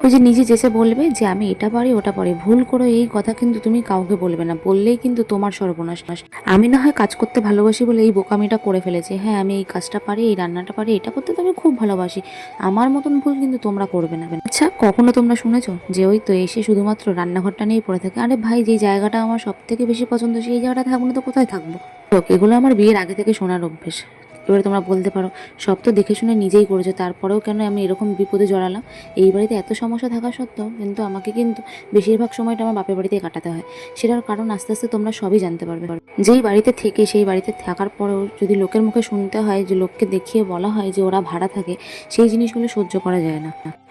ওই যে নিজে যেসে বলবে যে আমি এটা পারি, ওটা পারি। ভুল করো এই কথা কিন্তু তুমি কাউকে বলবে না। বললেই কিন্তু তোমার সর্বনাশ। আমি না হয় কাজ করতে ভালোবাসি বলে এই বোকামিটা করে ফেলেছি। হ্যাঁ আমি এই কাজটা পারি, এই রান্নাটা পারি, এটা করতে তো আমি খুব ভালোবাসি। আমার মতন ভুল কিন্তু তোমরা করবে না। আচ্ছা কখনো তোমরা শুনেছো যে ওই তো এসে শুধুমাত্র রান্নাঘরটা নিয়েই পড়ে থাকে? আরে ভাই যে জায়গাটা আমার সব থেকে বেশি পছন্দ, সেই জায়গাটা থাকব না তো কোথায় থাকব? এগুলো আমার বিয়ের আগে থেকে শোনার অভ্যেস। এবারে তোমরা বলতে পারো, সব তো দেখে শুনে নিজেই করেছ, তারপরেও কেন আমি এরকম বিপদে জড়ালাম? এই বাড়িতে এত সমস্যা থাকা সত্ত্বেও কিন্তু আমাকে কিন্তু বেশিরভাগ সময়টা আমার বাপের বাড়িতেই কাটাতে হয়। সেটার কারণ আস্তে আস্তে তোমরা সবই জানতে পারবে। যেই বাড়িতে থেকে, সেই বাড়িতে থাকার পরেও যদি লোকের মুখে শুনতে হয়, যে লোককে দেখিয়ে বলা হয় যে ওরা ভাড়া থাকে, সেই জিনিসগুলো সহ্য করা যায় না।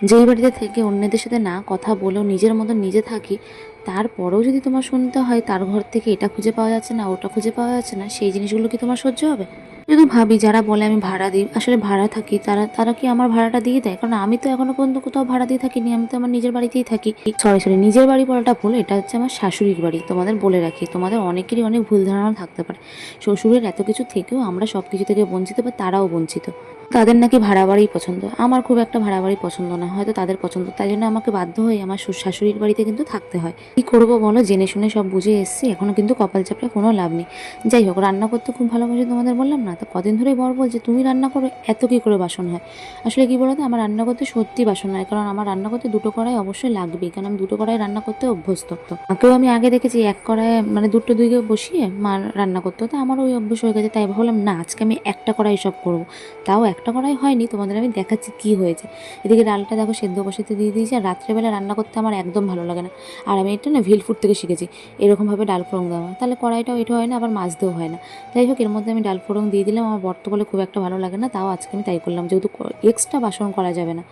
যেই বাড়িতে থেকে অন্যদের সাথে না কথা বলেও নিজের মতো নিজে থাকি, তারপরেও যদি তোমার শুনতে হয়, তার ঘর থেকে এটা খুঁজে পাওয়া যাচ্ছে না, ওটা খুঁজে পাওয়া যাচ্ছে না, সেই জিনিসগুলো কি তোমার সহ্য হবে? যদি ভাবি, যারা বলে আমি ভাড়া দিই, আসলে ভাড়া থাকি, তারা তারা কি আমার ভাড়াটা দিয়ে দেয়? কারণ আমি তো এখনও পর্যন্ত কোথাও ভাড়া দিয়ে থাকিনি, আমি তো আমার নিজের বাড়িতেই থাকি। সরি সরি নিজের বাড়ি বলাটা ভুল, এটা হচ্ছে আমার শাশুড়ির বাড়ি, তোমাদের বলে রাখি, তোমাদের অনেকেরই অনেক ভুল ধারণা থাকতে পারে। শ্বশুরের এত কিছু থেকেও আমরা সব কিছু থেকে বঞ্চিত বা তারাও বঞ্চিত। তাদের নাকি ভাড়া বাড়ি পছন্দ, আমার খুব একটা ভাড়া বাড়ি পছন্দ না, হয়তো তাদের পছন্দ, তাই জন্য আমাকে বাধ্য হয়ে আমার শাশুড়ির বাড়িতে কিন্তু থাকতে হয়। কি করব বলো, জেনে শুনে সব বুঝে এসছি, এখনও কিন্তু কপাল চাপড়ে কোনো লাভ নেই। যাই হোক, রান্না করতে খুব ভালোবাসি তোমাদের বললাম না তো কদিন ধরেই বর বলছে তুমি রান্না করো, এত কী করে বাসন হয়? আসলে কি বলতো, আমার রান্না করতে সত্যি বাসন হয় কারণ আমার রান্না করতে দুটো কড়াই অবশ্যই লাগবেই। কারণ আমি দুটো কড়াই রান্না করতে অভ্যস্ত তো। মাকেও আমি আগে দেখেছি এক কড়াই মানে দুটো দুইকে বসিয়ে মা রান্না করতো। তো আমারও ওই অভ্যেস হয়ে গেছে। তাই ভাবলাম, না, আজকে আমি একটা কড়াই সব করব। তাও একটা কড়াই হয়নি। তোমাদের আমি দেখাচ্ছি কি হয়েছে। এদিকে ডালটা দেখো সেদ্ধ বসিতে দিয়ে দিয়েছি। আর রাত্রেবেলা রান্না করতে আমার একদম ভালো লাগে না। আর আমি এটা না ভিলফুড থেকে শিখেছি। এরকমভাবে ডাল ফোড়ং দেওয়া তাহলে কড়াইটাও এটা হয় না, আবার মাজতেও হয় না। যাই হোক, এর মধ্যে আমি ডাল ফোড়ং দিয়ে দিলাম আমার বর্ত বলে খুব একটা ভালো লাগে না, তাও আজকে আমি তাই করলাম। যেহেতু এক্সট্রা বাসন করা যাবে না।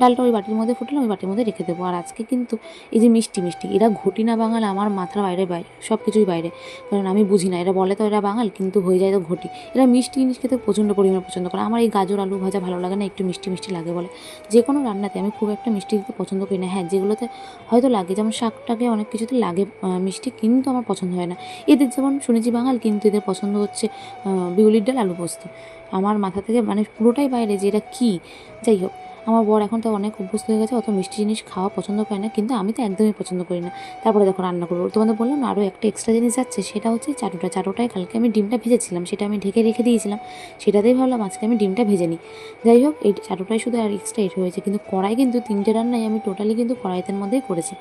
ডালটা ওই বাটির মধ্যে ফুটলাম, ওই বাটির মধ্যে রেখে দেবো। আর আজকে কিন্তু এই যে মিষ্টি মিষ্টি, এরা ঘটি না বাঙাল, আমার মাথার বাইরে বাইরে সব কিছুই বাইরে। কারণ আমি বুঝি না, এরা বলে তো এরা বাঙাল, কিন্তু হয়ে যায় তো ঘটি। এরা মিষ্টি জিনিস খেতে প্রচণ্ড পরিমাণে পছন্দ করে। আমার এই গাজর, আলু ভাজা ভালো লাগে না, একটু মিষ্টি মিষ্টি লাগে বলে। যে কোনো রান্নাতে আমি খুব একটা মিষ্টি দিতে পছন্দ করি না। হ্যাঁ যেগুলোতে হয়তো লাগে, যেমন শাকটাকে অনেক কিছুতে লাগে মিষ্টি, কিন্তু আমার পছন্দ হয় না। এদের যেমন শুনেছি বাঙাল, কিন্তু এদের পছন্দ হচ্ছে বিউলির ডাল আলু পোস্ত আমার মাথা থেকে মানে পুরোটাই বাইরে যে এটা কী? যাই হোক আমার বর এখন তো অনেক অভ্যস্ত হয়ে গেছে, অত মিষ্টি জিনিস খাওয়া পছন্দ করে না, কিন্তু আমি তো একদমই পছন্দ করি না। তারপরে দেখো রান্না করব। তোমাদের বললাম আরও একটা এক্সট্রা জিনিস যাচ্ছে, সেটা হচ্ছে চাটুটা। চাটুটায় কালকে আমি ডিমটা ভেজেছিলাম, সেটা আমি ঢেকে রেখে দিয়েছিলাম, সেটাতেই ভাবলাম আজকে আমি ডিমটা ভেজে নিই। যাই হোক, এই চাটুটাই শুধু আর এক্সট্রা এট হয়েছে, কিন্তু কড়াই কিন্তু তিনটে রান্নাই আমি টোটালি কিন্তু কড়াইতের মধ্যেই করেছি।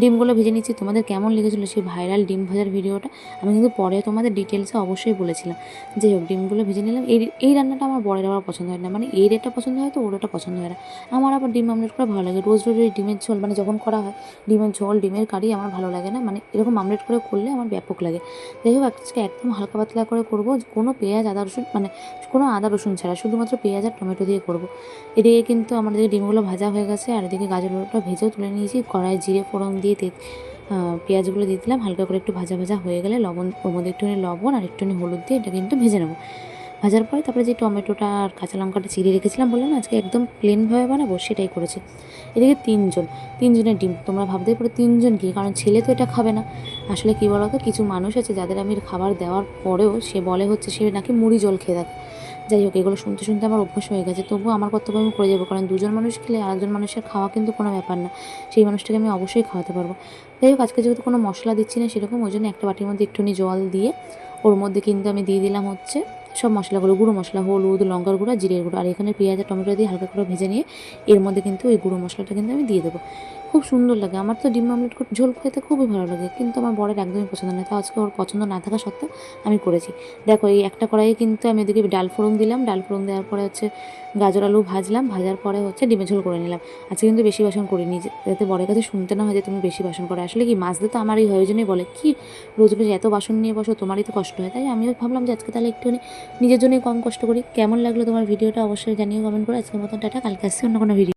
ডিমগুলো ভেজে নিচ্ছি, তোমাদের কেমন লেগেছিলো সেই ভাইরাল ডিম ভাজার ভিডিওটা, আমি কিন্তু পরে তোমাদের ডিটেলসে অবশ্যই বলেছিলাম। যাই হোক, ডিমগুলো ভেজে নিলাম। এই এই রান্নাটা আমার বরের আবার পছন্দ হয় না মানে এর এটা পছন্দ হয় তো ওর এটা পছন্দ হয় না। আমার আবার ডিম আমলেট করা ভালো লাগে। রোজ রোজ ওই ডিমের ঝোল মানে যখন করা হয় ডিমের ঝোল ডিমের কারি আমার ভালো লাগে না। মানে এরকম আমলেট করে করলে আমার ব্যাপক লাগে। যাই হোক আজকে একদম হালকা পাতলা করে করব। কোনো পেঁয়াজ আদা রসুন মানে কোনো আদা রসুন ছাড়া শুধুমাত্র পেঁয়াজ আর টমেটো দিয়ে করব। এদিকে কিন্তু আমাদের ডিমগুলো ভাজা হয়ে গেছে আর এদিকে গাজরটা ভেজেও তুলে নিয়েছি। কড়াই জিরে ফোড়ন দিয়ে তে আহ, পেঁয়াজগুলো দিয়ে দিলাম। হালকা করে একটু ভাজা ভাজা হয়ে গেলে লবণ ওর মধ্যে একটুখানি লবণ আর একটুখানি হলুদ দিয়ে এটা কিন্তু ভেজে নেব। ভাজার পরে তারপরে যে টমেটোটা আর কাঁচা লঙ্কাটা চিড়ে রেখেছিলাম, বললাম আজকে একদম প্লেনভাবে বানাবো, সেটাই করেছি। এদিকে তিনজন, তিনজনের ডিম, তোমরা ভাবতেই পারো তিনজন কি, কারণ ছেলে তো এটা খাবে না। আসলে কী বলো তো কিছু মানুষ আছে যাদের আমি খাবার দেওয়ার পরেও সে বলে হচ্ছে সে নাকি মুড়ি জল খেয়ে থাকে। যাই হোক, এগুলো শুনতে শুনতে আমার অভ্যাস হয়ে গেছে, তবুও আমার কর্তব্য আমি করে যাব, কারণ দুজন মানুষ খেলে আরেকজন মানুষের খাওয়া কিন্তু কোনো ব্যাপার না, সেই মানুষটাকে আমি অবশ্যই খাওয়াতে পারব। যাই হোক, আজকে যেহেতু কোনো মশলা দিচ্ছি না সেরকম, ওই জন্য একটা বাটির মধ্যে একটুখানি জল দিয়ে ওর মধ্যে কিন্তু আমি দিয়ে দিলাম হচ্ছে সব মশলাগুলো, গুঁড়ো মশলা, হলুদ, লঙ্কার গুঁড়ো, জিরের গুঁড়ো। আর এখানে পেঁয়াজ টমেটো দিয়ে হালকা করে ভেজে নিয়ে এর মধ্যে কিন্তু ওই গুঁড়ো মশলাটা কিন্তু আমি দিয়ে দেবো। খুব সুন্দর লাগে। আমার তো ডিম আমলেট ঝোল খেতে খুবই ভালো লাগে, কিন্তু আমার বরের একদমই পছন্দ না তো আজকে ওর পছন্দ না থাকা সত্ত্বেও আমি করেছি। দেখো, এই একটা কড়াইয়ে কিন্তু আমি এদিকে ডাল ফোড়ন দিলাম। ডাল ফোড়ন দেওয়ার পরে হচ্ছে গাজর আলু ভাজলাম। ভাজার পরে হচ্ছে ডিমের ঝোল করে নিলাম। আজকে কিন্তু বেশি বাসন করিনি যাতে বরের কাছে শুনতে না হয় যে তুমি বেশি বাসন করো। আসলে কি, মাছ তো আমার এই হয়, ওই জন্যই বলে, কি রোজ রোজ এত বাসন নিয়ে বসো, তোমারই তো কষ্ট হয়। তাই আমিও ভাবলাম যে আজকে তাহলে একটুখানি নিজের জন্যই কম কষ্ট করি। কেমন লাগল তোমার ভিডিওটা অবশ্যই জানিয়ে কমেন্ট করে আজকের মতন, টাটা। কালকে আসছি অন্য কোনো ভিডিও